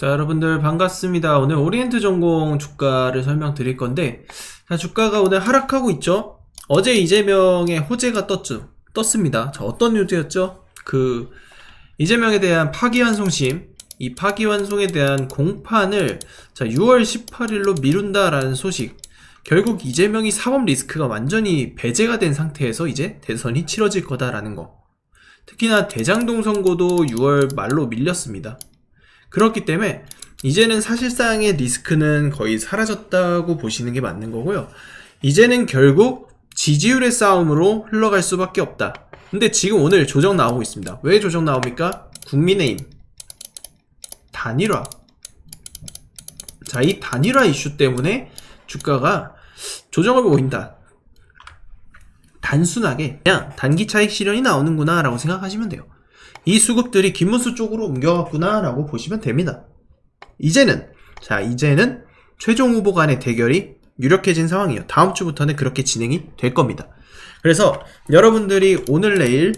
자, 여러분들 반갑습니다. 오늘 오리엔트 전공 주가를 설명드릴 건데, 자, 주가가 오늘 하락하고 있죠? 어제 이재명의 호재가 떴죠. 떴습니다. 자, 어떤 호재였죠? 그, 이재명에 대한 파기환송심, 이 파기환송에 대한 공판을 자, 6월 18일로 미룬다라는 소식. 결국 이재명이 사법 리스크가 완전히 배제가 된 상태에서 이제 대선이 치러질 거다라는 거. 특히나 대장동 선거도 6월 말로 밀렸습니다. 그렇기 때문에 이제는 사실상의 리스크는 거의 사라졌다고 보시는 게 맞는 거고요. 이제는 결국 지지율의 싸움으로 흘러갈 수밖에 없다. 근데 지금 오늘 조정 나오고 있습니다. 왜 조정 나옵니까? 국민의힘 단일화. 자, 이 단일화 이슈 때문에 주가가 조정을 보인다. 단순하게 그냥 단기 차익 실현이 나오는구나 라고 생각하시면 돼요. 이 수급들이 김문수 쪽으로 옮겨갔구나 라고 보시면 됩니다. 이제는 자 이제는 최종 후보 간의 대결이 유력해진 상황이에요. 다음 주부터는 그렇게 진행이 될 겁니다. 그래서 여러분들이 오늘 내일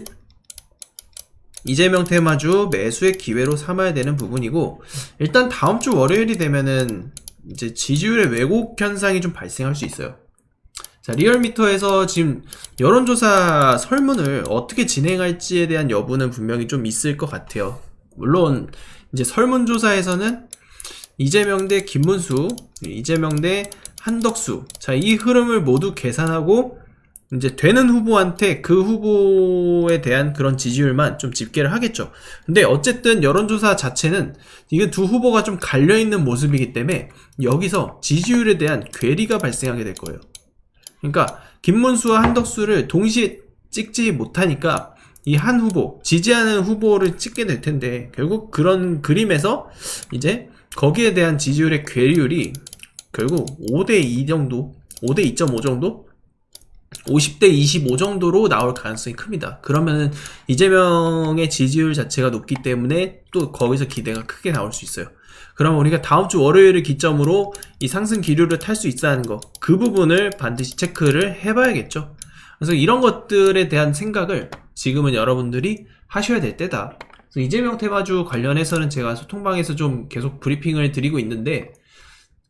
이재명 테마주 매수의 기회로 삼아야 되는 부분이고 일단 다음 주 월요일이 되면은 이제 지지율의 왜곡 현상이 좀 발생할 수 있어요. 자, 리얼미터에서 지금 여론조사 설문을 어떻게 진행할지에 대한 여부는 분명히 좀 있을 것 같아요. 물론, 이제 설문조사에서는 이재명 대 김문수, 이재명 대 한덕수. 자, 이 흐름을 모두 계산하고, 이제 되는 후보한테 그 후보에 대한 그런 지지율만 좀 집계를 하겠죠. 근데 어쨌든 여론조사 자체는 이게 두 후보가 좀 갈려있는 모습이기 때문에 여기서 지지율에 대한 괴리가 발생하게 될 거예요. 그러니까 김문수와 한덕수를 동시에 찍지 못하니까 이 한 후보 지지하는 후보를 찍게 될 텐데 결국 그런 그림에서 이제 거기에 대한 지지율의 괴리율이 결국 5대 2 정도 5대 2.5 정도 50대 25 정도로 나올 가능성이 큽니다. 그러면은 이재명의 지지율 자체가 높기 때문에 또 거기서 기대가 크게 나올 수 있어요. 그럼 우리가 다음 주 월요일을 기점으로 이 상승 기류를 탈 수 있다는 거, 그 부분을 반드시 체크를 해봐야겠죠. 그래서 이런 것들에 대한 생각을 지금은 여러분들이 하셔야 될 때다. 그래서 이재명 테마주 관련해서는 제가 소통방에서 좀 계속 브리핑을 드리고 있는데,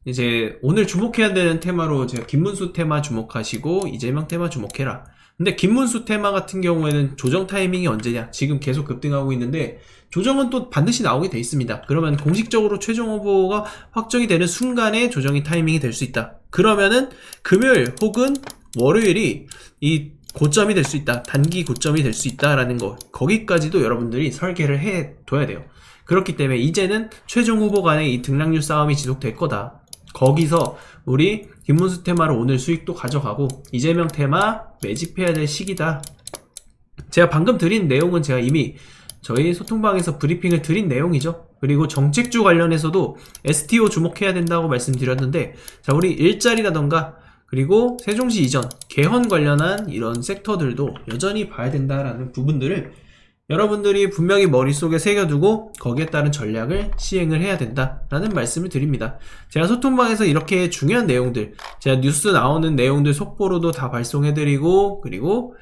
이제 오늘 주목해야 되는 테마로 제가 김문수 테마 주목하시고 이재명 테마 주목해라. 근데 김문수 테마 같은 경우에는 조정 타이밍이 언제냐? 지금 계속 급등하고 있는데 조정은 또 반드시 나오게 돼 있습니다. 그러면 공식적으로 최종 후보가 확정이 되는 순간에 조정이 타이밍이 될 수 있다. 그러면은 금요일 혹은 월요일이 이 고점이 될 수 있다. 단기 고점이 될 수 있다라는 거. 거기까지도 여러분들이 설계를 해 둬야 돼요. 그렇기 때문에 이제는 최종 후보 간의 이 등락률 싸움이 지속될 거다. 거기서 우리 김문수 테마로 오늘 수익도 가져가고 이재명 테마 매집해야 될 시기다. 제가 방금 드린 내용은 제가 이미 저희 소통방에서 브리핑을 드린 내용이죠. 그리고 정책주 관련해서도 STO 주목해야 된다고 말씀드렸는데 자 우리 일자리라던가 그리고 세종시 이전 개헌 관련한 이런 섹터들도 여전히 봐야 된다라는 부분들을 여러분들이 분명히 머릿속에 새겨두고 거기에 따른 전략을 시행을 해야 된다라는 말씀을 드립니다. 제가 소통방에서 이렇게 중요한 내용들, 제가 뉴스 나오는 내용들 속보로도 다 발송해드리고, 그리고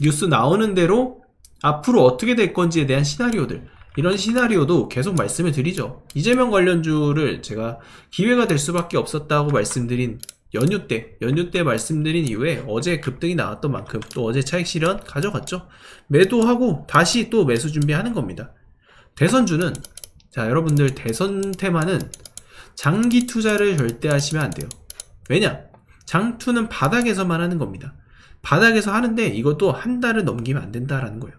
뉴스 나오는 대로 앞으로 어떻게 될 건지에 대한 시나리오들, 이런 시나리오도 계속 말씀을 드리죠. 이재명 관련주를 제가 기회가 될 수밖에 없었다고 말씀드린 연휴 때, 연휴 때 말씀드린 이후에 어제 급등이 나왔던 만큼 또 어제 차익 실현 가져갔죠. 매도하고 다시 또 매수 준비하는 겁니다. 대선주는, 자, 여러분들 대선 테마는 장기 투자를 절대 하시면 안 돼요. 왜냐? 장투는 바닥에서만 하는 겁니다. 바닥에서 하는데 이것도 한 달을 넘기면 안 된다라는 거예요.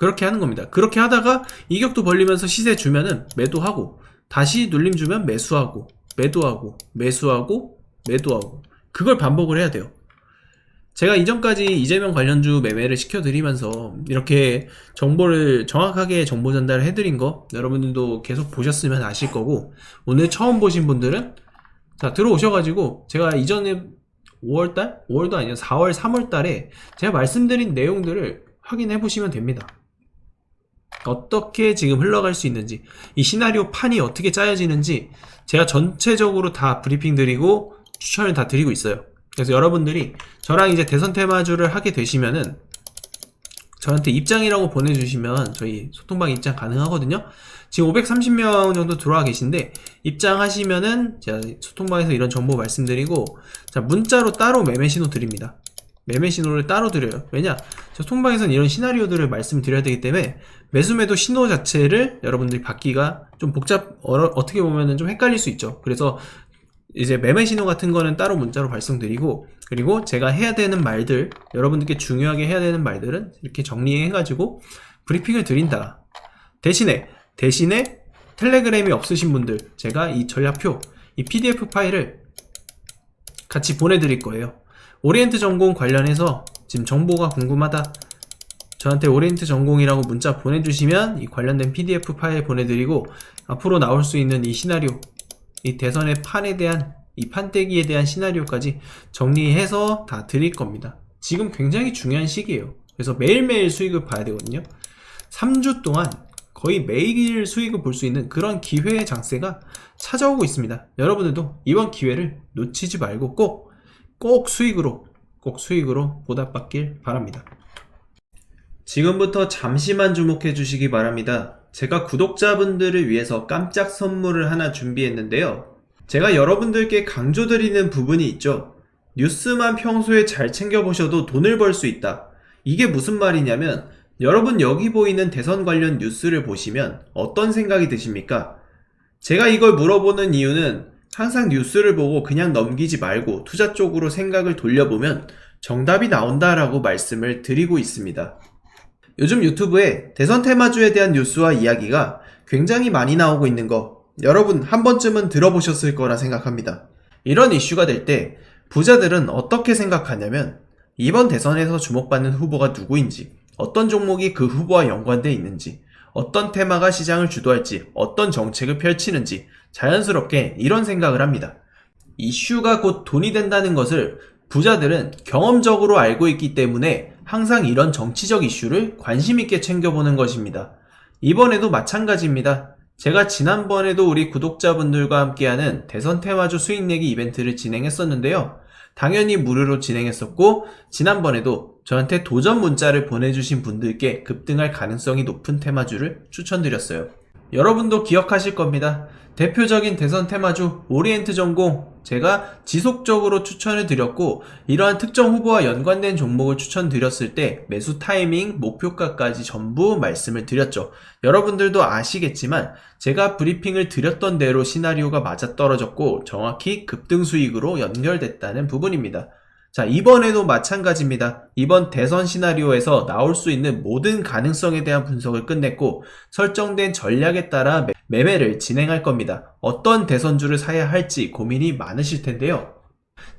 그렇게 하는 겁니다. 그렇게 하다가 이격도 벌리면서 시세 주면은 매도하고 다시 눌림 주면 매수하고 매도하고 매수하고 매도하고 그걸 반복을 해야 돼요. 제가 이전까지 이재명 관련주 매매를 시켜드리면서 이렇게 정보를 정확하게 정보 전달을 해드린 거 여러분들도 계속 보셨으면 아실 거고 오늘 처음 보신 분들은 자 들어오셔가지고 제가 이전에 5월달? 5월도 아니요 4월 3월달에 제가 말씀드린 내용들을 확인해 보시면 됩니다. 어떻게 지금 흘러갈 수 있는지 이 시나리오 판이 어떻게 짜여지는지 제가 전체적으로 다 브리핑 드리고 추천을 다 드리고 있어요. 그래서 여러분들이 저랑 이제 대선 테마주를 하게 되시면은 저한테 입장이라고 보내주시면 저희 소통방 입장 가능하거든요. 지금 530명 정도 들어와 계신데 입장하시면은 제가 소통방에서 이런 정보 말씀드리고 자 문자로 따로 매매 신호 드립니다. 매매 신호를 따로 드려요. 왜냐? 저 통방에서는 이런 시나리오들을 말씀드려야 되기 때문에 매수매도 신호 자체를 여러분들이 받기가 좀 복잡 어, 떻게 보면은 좀 헷갈릴 수 있죠. 그래서 이제 매매 신호 같은 거는 따로 문자로 발송드리고 그리고 제가 해야 되는 말들 여러분들께 중요하게 해야 되는 말들은 이렇게 정리해 가지고 브리핑을 드린다. 대신에 대신에 텔레그램이 없으신 분들 제가 이 전략표 이 PDF 파일을 같이 보내드릴 거예요. 오리엔트 전공 관련해서 지금 정보가 궁금하다. 저한테 오리엔트 전공이라고 문자 보내주시면 이 관련된 PDF 파일 보내드리고 앞으로 나올 수 있는 이 시나리오, 이 대선의 판에 대한 이 판때기에 대한 시나리오까지 정리해서 다 드릴 겁니다. 지금 굉장히 중요한 시기예요. 그래서 매일매일 수익을 봐야 되거든요. 3주 동안 거의 매일 수익을 볼 수 있는 그런 기회의 장세가 찾아오고 있습니다. 여러분들도 이번 기회를 놓치지 말고 꼭, 꼭 수익으로, 꼭 수익으로 보답받길 바랍니다. 지금부터 잠시만 주목해 주시기 바랍니다. 제가 구독자분들을 위해서 깜짝 선물을 하나 준비했는데요. 제가 여러분들께 강조드리는 부분이 있죠. 뉴스만 평소에 잘 챙겨보셔도 돈을 벌 수 있다. 이게 무슨 말이냐면, 여러분 여기 보이는 대선 관련 뉴스를 보시면 어떤 생각이 드십니까? 제가 이걸 물어보는 이유는 항상 뉴스를 보고 그냥 넘기지 말고 투자 쪽으로 생각을 돌려보면 정답이 나온다라고 말씀을 드리고 있습니다. 요즘 유튜브에 대선 테마주에 대한 뉴스와 이야기가 굉장히 많이 나오고 있는 거 여러분 한 번쯤은 들어보셨을 거라 생각합니다. 이런 이슈가 될 때 부자들은 어떻게 생각하냐면 이번 대선에서 주목받는 후보가 누구인지 어떤 종목이 그 후보와 연관돼 있는지 어떤 테마가 시장을 주도할지 어떤 정책을 펼치는지 자연스럽게 이런 생각을 합니다. 이슈가 곧 돈이 된다는 것을 부자들은 경험적으로 알고 있기 때문에 항상 이런 정치적 이슈를 관심있게 챙겨보는 것입니다. 이번에도 마찬가지입니다. 제가 지난번에도 우리 구독자분들과 함께하는 대선 테마주 수익 내기 이벤트를 진행했었는데요. 당연히 무료로 진행했었고, 지난번에도 저한테 도전 문자를 보내주신 분들께 급등할 가능성이 높은 테마주를 추천드렸어요. 여러분도 기억하실 겁니다. 대표적인 대선 테마주 오리엔트 전공 제가 지속적으로 추천을 드렸고 이러한 특정 후보와 연관된 종목을 추천드렸을 때 매수 타이밍, 목표가까지 전부 말씀을 드렸죠. 여러분들도 아시겠지만 제가 브리핑을 드렸던 대로 시나리오가 맞아떨어졌고 정확히 급등 수익으로 연결됐다는 부분입니다. 자, 이번에도 마찬가지입니다. 이번 대선 시나리오에서 나올 수 있는 모든 가능성에 대한 분석을 끝냈고 설정된 전략에 따라 매매를 진행할 겁니다. 어떤 대선주를 사야 할지 고민이 많으실 텐데요.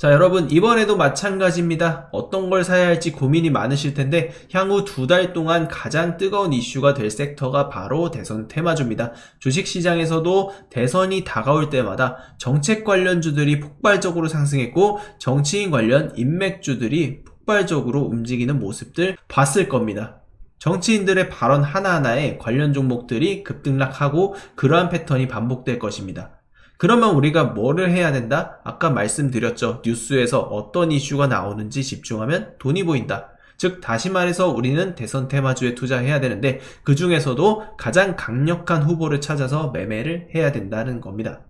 자, 여러분, 이번에도 마찬가지입니다. 어떤 걸 사야 할지 고민이 많으실 텐데, 향후 두 달 동안 가장 뜨거운 이슈가 될 섹터가 바로 대선 테마주입니다. 주식시장에서도 대선이 다가올 때마다 정책 관련주들이 폭발적으로 상승했고, 정치인 관련 인맥주들이 폭발적으로 움직이는 모습들 봤을 겁니다. 정치인들의 발언 하나하나에 관련 종목들이 급등락하고 그러한 패턴이 반복될 것입니다. 그러면 우리가 뭐를 해야 된다? 아까 말씀드렸죠. 뉴스에서 어떤 이슈가 나오는지 집중하면 돈이 보인다. 즉, 다시 말해서 우리는 대선 테마주에 투자해야 되는데, 그 중에서도 가장 강력한 후보를 찾아서 매매를 해야 된다는 겁니다.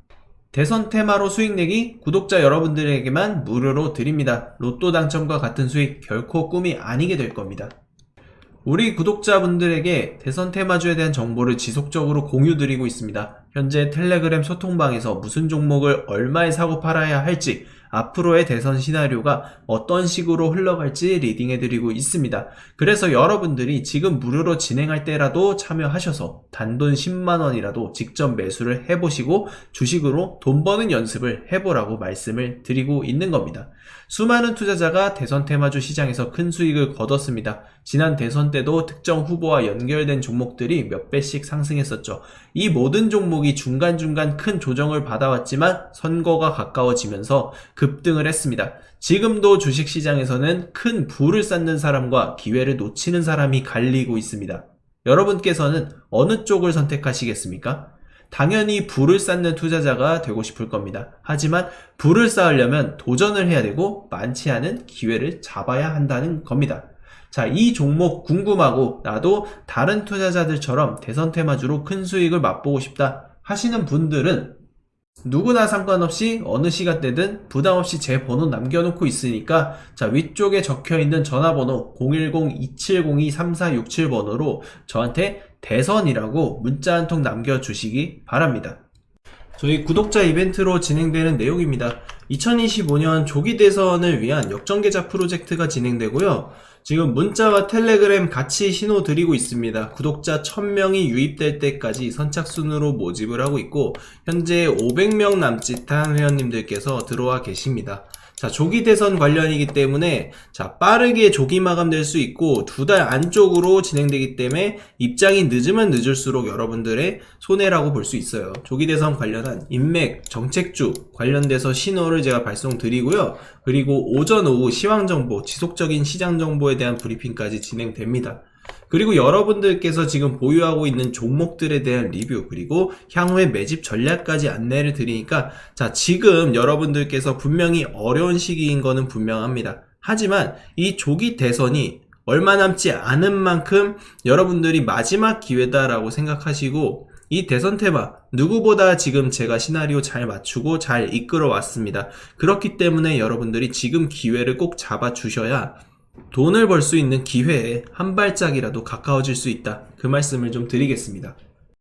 대선 테마로 수익 내기 구독자 여러분들에게만 무료로 드립니다. 로또 당첨과 같은 수익 결코 꿈이 아니게 될 겁니다. 우리 구독자분들에게 대선 테마주에 대한 정보를 지속적으로 공유드리고 있습니다. 현재 텔레그램 소통방에서 무슨 종목을 얼마에 사고 팔아야 할지 앞으로의 대선 시나리오가 어떤 식으로 흘러갈지 리딩해드리고 있습니다. 그래서 여러분들이 지금 무료로 진행할 때라도 참여하셔서 단돈 10만원이라도 직접 매수를 해보시고 주식으로 돈 버는 연습을 해보라고 말씀을 드리고 있는 겁니다. 수많은 투자자가 대선 테마주 시장에서 큰 수익을 거뒀습니다. 지난 대선 때도 특정 후보와 연결된 종목들이 몇 배씩 상승했었죠. 이 모든 종목이 중간중간 큰 조정을 받아왔지만 선거가 가까워지면서 급등을 했습니다. 지금도 주식시장에서는 큰 부를 쌓는 사람과 기회를 놓치는 사람이 갈리고 있습니다. 여러분께서는 어느 쪽을 선택하시겠습니까? 당연히 부를 쌓는 투자자가 되고 싶을 겁니다. 하지만 부를 쌓으려면 도전을 해야 되고 많지 않은 기회를 잡아야 한다는 겁니다. 자, 이 종목 궁금하고 나도 다른 투자자들처럼 대선 테마주로 큰 수익을 맛보고 싶다 하시는 분들은 누구나 상관없이 어느 시간대든 부담 없이 제 번호 남겨놓고 있으니까 자 위쪽에 적혀있는 전화번호 010-2702-3467번호로 저한테 대선이라고 문자 한 통 남겨주시기 바랍니다. 저희 구독자 이벤트로 진행되는 내용입니다. 2025년 조기 대선을 위한 역전계좌 프로젝트가 진행되고요. 지금 문자와 텔레그램 같이 신호 드리고 있습니다. 구독자 1000명이 유입될 때까지 선착순으로 모집을 하고 있고 현재 500명 남짓한 회원님들께서 들어와 계십니다. 자, 조기 대선 관련이기 때문에 자, 빠르게 조기 마감될 수 있고 두 달 안쪽으로 진행되기 때문에 입장이 늦으면 늦을수록 여러분들의 손해라고 볼 수 있어요. 조기 대선 관련한 인맥, 정책주 관련돼서 신호를 제가 발송 드리고요. 그리고 오전 오후 시황 정보, 지속적인 시장 정보에 대한 브리핑까지 진행됩니다. 그리고 여러분들께서 지금 보유하고 있는 종목들에 대한 리뷰 그리고 향후의 매집 전략까지 안내를 드리니까 자 지금 여러분들께서 분명히 어려운 시기인 거는 분명합니다. 하지만 이 조기 대선이 얼마 남지 않은 만큼 여러분들이 마지막 기회다라고 생각하시고 이 대선 테마 누구보다 지금 제가 시나리오 잘 맞추고 잘 이끌어 왔습니다. 그렇기 때문에 여러분들이 지금 기회를 꼭 잡아 주셔야 돈을 벌 수 있는 기회에 한 발짝이라도 가까워질 수 있다. 그 말씀을 좀 드리겠습니다.